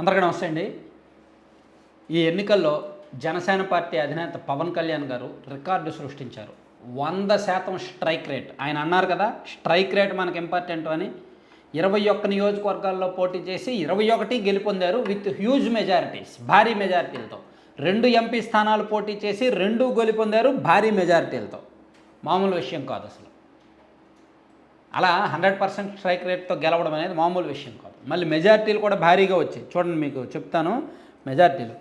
అందరికీ నమస్తే అండి. ఈ ఎన్నికల్లో జనసేన పార్టీ అధినేత పవన్ కళ్యాణ్ గారు రికార్డు సృష్టించారు. వంద శాతం స్ట్రైక్ రేట్. ఆయన అన్నారు కదా స్ట్రైక్ రేట్ మనకు ఇంపార్టెంట్ అని. ఇరవై ఒక్క నియోజకవర్గాల్లో పోటీ చేసి ఇరవై ఒకటి గెలుపొందారు విత్ హ్యూజ్ మెజారిటీస్ భారీ మెజారిటీలతో. రెండు ఎంపీ స్థానాలు పోటీ చేసి రెండు గెలుపొందారు భారీ మెజారిటీలతో. మామూలు విషయం కాదు అసలు. అలా హండ్రెడ్ పర్సెంట్ స్ట్రైక్ రేట్తో గెలవడం అనేది మామూలు విషయం కాదు. మళ్ళీ మెజారిటీలు కూడా భారీగా వచ్చాయి. చూడండి మీకు చెప్తాను మెజారిటీలు.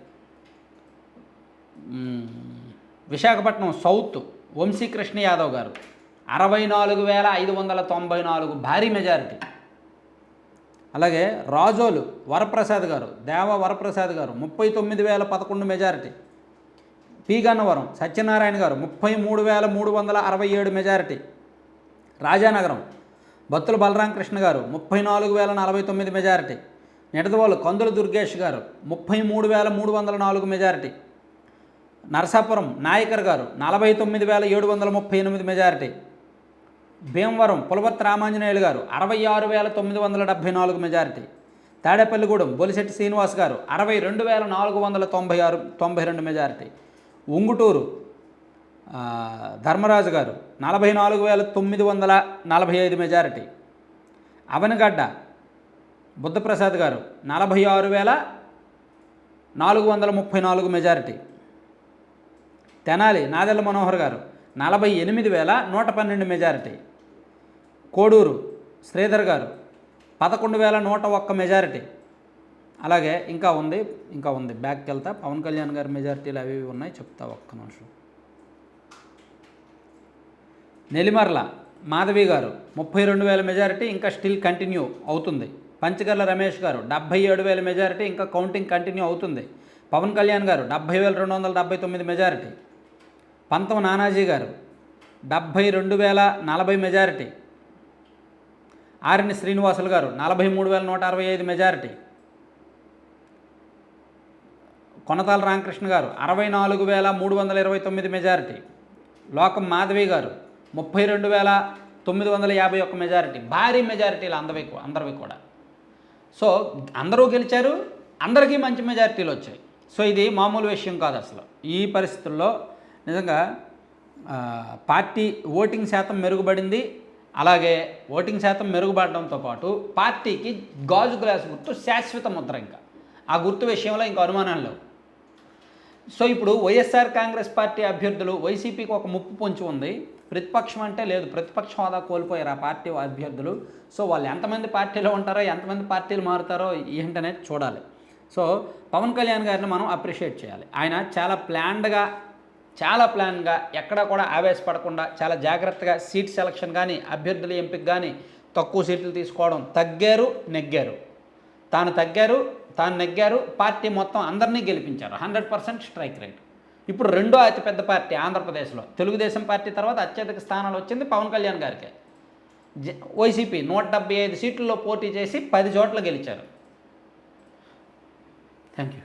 విశాఖపట్నం సౌత్ వంశీకృష్ణ యాదవ్ గారు అరవై నాలుగు వేల ఐదు వందల తొంభై నాలుగు భారీ మెజారిటీ. అలాగే రాజోలు వరప్రసాద్ గారు దేవ వరప్రసాద్ గారు ముప్పై తొమ్మిది వేల పదకొండు మెజారిటీ. పి గన్నవరం సత్యనారాయణ గారు ముప్పై మూడు వేల మూడు వందల అరవై ఏడు మెజారిటీ. రాజానగరం బత్తుల బలరామకృష్ణ గారు ముప్పై నాలుగు వేల నలభై తొమ్మిది మెజారిటీ. నిడదవోలు కందుల దుర్గేష్ గారు ముప్పై మూడు వేల మూడు వందల నాలుగు మెజారిటీ. నరసాపురం నాయకర్ గారు నలభై తొమ్మిది వేల ఏడు వందల ముప్పై ఎనిమిది మెజారిటీ. భీమవరం పులవత్ రామాంజనేయులు గారు అరవై ఆరు వేల తొమ్మిది వందల డెబ్భై నాలుగు మెజారిటీ. తాడేపల్లిగూడెం బొలిశెట్టి శ్రీనివాస్ గారు అరవై రెండు వేల నాలుగు వందల తొంభై ఆరు తొంభై రెండు మెజారిటీ. ఉంగుటూరు ధర్మరాజు గారు నలభై నాలుగు వేల తొమ్మిది వందల నలభై ఐదు మెజారిటీ. అవనగడ్డ బుద్ధప్రసాద్ గారు నలభై ఆరు వేల నాలుగు వందల ముప్పై నాలుగు మెజారిటీ. తెనాలి నాదెల్ల మనోహర్ గారు నలభై ఎనిమిది వేల నూట పన్నెండు మెజారిటీ. కోడూరు శ్రీధర్ గారు పదకొండు వేల నూట ఒక్క మెజారిటీ. అలాగే ఇంకా ఉంది ఇంకా ఉంది. బ్యాక్కి వెళ్తా పవన్ కళ్యాణ్ గారి మెజారిటీలు అవి ఉన్నాయి. చెప్తా ఒక్క నిమిషం. నెలిమర్ల మాధవి గారు ముప్పై రెండు వేల మెజారిటీ ఇంకా స్టిల్ కంటిన్యూ అవుతుంది. పంచగర్ల రమేష్ గారు డెబ్భై ఏడు వేల మెజారిటీ ఇంకా కౌంటింగ్ కంటిన్యూ అవుతుంది. పవన్ కళ్యాణ్ గారు డెబ్భై వేల రెండు వందల డెబ్బై తొమ్మిది మెజారిటీ. పంతం నానాజీ గారు డెబ్భై రెండు వేల నలభై మెజారిటీ. ఆర్ని శ్రీనివాసులు గారు నలభై మూడు వేల నూట అరవై ఐదు మెజారిటీ. కొనతాల రామకృష్ణ గారు అరవై నాలుగు వేల మూడు వందల ఇరవై తొమ్మిది మెజారిటీ. లోకం మాధవి గారు ముప్పై రెండు వేల తొమ్మిది వందల యాభై ఒక్క మెజారిటీ భారీ మెజారిటీలు అందరివి అందరివి కూడా. సో అందరూ గెలిచారు అందరికీ మంచి మెజారిటీలు వచ్చాయి. సో ఇది మామూలు విషయం కాదు అసలు. ఈ పరిస్థితుల్లో నిజంగా పార్టీ ఓటింగ్ శాతం మెరుగుపడింది. అలాగే ఓటింగ్ శాతం మెరుగుపడడంతో పాటు పార్టీకి గాజు గ్లాస్ గుర్తు శాశ్వత ముద్ర ఇంకా. ఆ గుర్తు విషయంలో ఇంకా అనుమానాలు లేవు. సో ఇప్పుడు వైఎస్ఆర్ కాంగ్రెస్ పార్టీ అభ్యర్థులు వైసీపీకి ఒక ముప్పు పొంచి ఉంది. ప్రతిపక్షం అంటే లేదు. ప్రతిపక్ష హోదా కోల్పోయారు ఆ పార్టీ అభ్యర్థులు. సో వాళ్ళు ఎంతమంది పార్టీలో ఉంటారో ఎంతమంది పార్టీలు మారుతారో ఏంటనేది చూడాలి. సో పవన్ కళ్యాణ్ గారిని మనం అప్రిషియేట్ చేయాలి. ఆయన చాలా ప్లాన్డ్గా చాలా ప్లాన్గా ఎక్కడా కూడా ఆవేశపడకుండా చాలా జాగ్రత్తగా సీట్ సెలక్షన్ కానీ అభ్యర్థుల ఎంపిక కానీ తక్కువ సీట్లు తీసుకోవడం తగ్గారు నెగ్గారు. తాను తగ్గారు తాను నెగ్గారు పార్టీ మొత్తం అందరినీ గెలిపించారు. Hundred percent strike rate. ఇప్పుడు రెండో అతిపెద్ద పార్టీ ఆంధ్రప్రదేశ్లో. తెలుగుదేశం పార్టీ తర్వాత అత్యధిక స్థానాలు వచ్చింది పవన్ కళ్యాణ్ గారికి. జ- వైసీపీ నూట డెబ్బై ఐదు సీట్లలో పోటీ చేసి పది చోట్ల గెలిచారు. Thank you